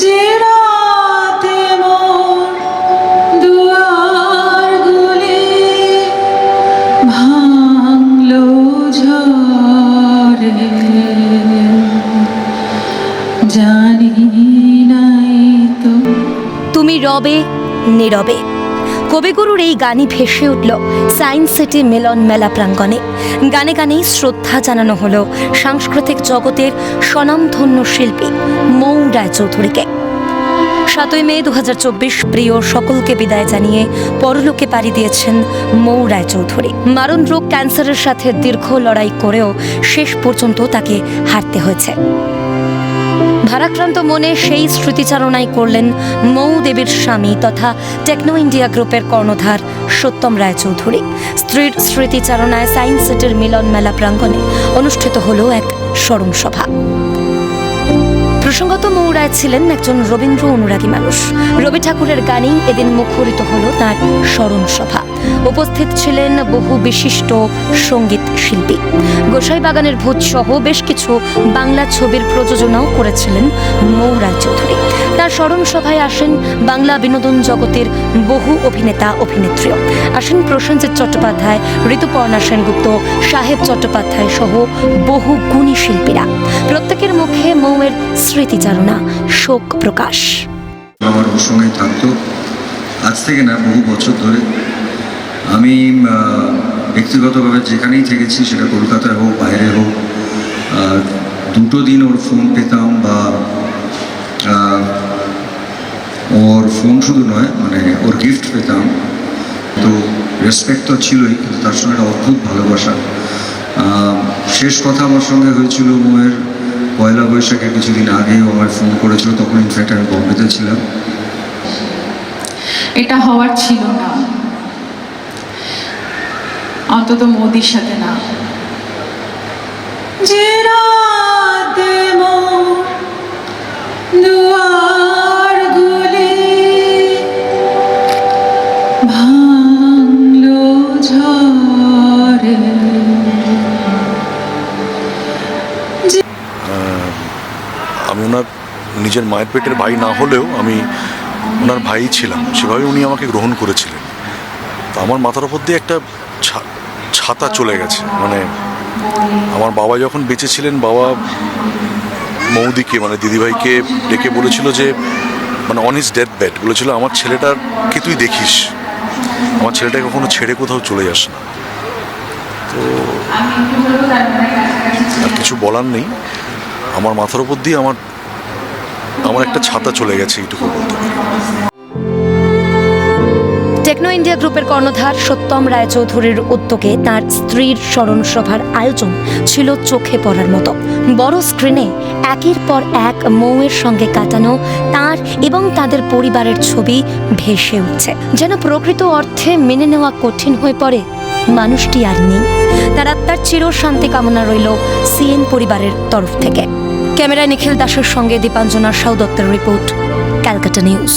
যে রাতে দুয়ার দুয়ারগুলি ভাঙলো ঝড়ে। জানি নাই তো তুমি রবে নীরবে কবিগুরুর এই গানই ভেসে উঠল সায়েন্স সিটি মিলন মেলা প্রাঙ্গণে। গানে গানেই শ্রদ্ধা জানানো হলো সাংস্কৃতিক জগতের স্বনামধন্য শিল্পী মৌ রায়চৌধুরীকে সাতই মে দু হাজার চব্বিশ প্রিয় সকলকে বিদায় জানিয়ে পরলোকে পাড়ি দিয়েছেন মৌ রায়চৌধুরী মারণ রোগ ক্যান্সারের সাথে দীর্ঘ লড়াই করেও শেষ পর্যন্ত তাকে হারতে হয়েছে। ভারাক্রান্ত মনে সেই স্মৃতিচারণাই করলেন মৌ দেবীর স্বামী তথা টেকনো ইন্ডিয়া গ্রুপের কর্ণধার সত্যম রায়চৌধুরী। স্ত্রীর স্মৃতিচারণায় সায়েন্স সিটির মিলন মেলা প্রাঙ্গণে অনুষ্ঠিত হল এক স্মরণ সভা। প্রসঙ্গত মৌ রায় ছিলেন একজন রবীন্দ্র অনুরাগী মানুষ। রবি ঠাকুরের গানেই এদিন মুখরিত হলো তার স্মরণ সভা। উপস্থিত ছিলেন বহু বিশিষ্ট সংগীত শিল্পী। গোসাই বাগানের ভূত সহ বেশ কিছু বাংলা ছবির প্রযোজনাও করেছিলেন মৌরা চৌধুরী। তার স্মরণ সভায় আসেন বাংলা বিনোদন জগতের বহু অভিনেতা অভিনেত্রীও আসেন প্রসেনজিৎ চট্টোপাধ্যায়, ঋতুপর্ণা সেনগুপ্ত, সাহেব চট্টোপাধ্যায় সহ বহু গুণী শিল্পীরা। প্রত্যেকের মুখে মৌয়ের স্মৃতিচারণা শোক প্রকাশ। আমার ওর সঙ্গেই থাকতো, আজ থেকে না বহু বছর ধরে আমি ব্যক্তিগতভাবে যেখানেই থেকেছি, সেটা কলকাতায় হোক, বাইরে হোক দুটো দিন ওর ফোন পেতাম বা ওর ফোন শুধু নয় মানে ওর গিফট পেতাম। তো রেসপেক্ট তো ছিলই, কিন্তু তার সঙ্গে একটা অদ্ভুত ভালোবাসা। শেষ কথা আমার সঙ্গে হয়েছিল মোয়ের পয়লা বৈশাখের কিছুদিন আগেই ও আমায় ফোন করেছিল, তখন ইনফ্যাক্ট আমি বম্বেতে ছিলাম। এটা হওয়ার ছিল না। অন্তত মোদির সাথে না। আমি ওনার নিজের মায়ের পেটের ভাই না হলেও আমি ওনার ভাই ছিলাম। সেভাবে উনি আমাকে গ্রহণ করেছিলেন। আমার মাথার ওপর দিয়ে একটা ছাতা চলে গেছে। মানে আমার বাবা যখন বেঁচে ছিলেন, বাবা মৌদিকে মানে দিদিভাইকে ডেকে বলেছিল যে মানে অন ইস ডেথ বেড বলেছিল, আমার ছেলেটাকে তুই দেখিস? আমার ছেলেটা কখনো ছেড়ে কোথাও চলে যাস না। তো আর কিছু বলার নেই। আমার মাথার উপর দিয়ে আমার আমার একটা ছাতা চলে গেছে এইটুকু বলতে। টেকনো ইন্ডিয়া গ্রুপের কর্ণধার সত্যম রায়চৌধুরীর উদ্যোগে তার স্ত্রীর স্মরণ সভার আয়োজন ছিল চোখে পড়ার মতো। বড় স্ক্রিনে একের পর এক মৌয়ের সঙ্গে কাটানো তার এবং তাদের পরিবারের ছবি ভেসে উঠছে। যেন প্রকৃত অর্থে মেনে নেওয়া কঠিন হয়ে পড়ে, মানুষটি আর নেই। তার আত্মার চির শান্তি কামনা রইল সিএন পরিবারের তরফ থেকে। ক্যামেরায় নিখিল দাসের সঙ্গে দীপাঞ্জনা সাউ দত্তের রিপোর্ট, ক্যালকাটা নিউজ।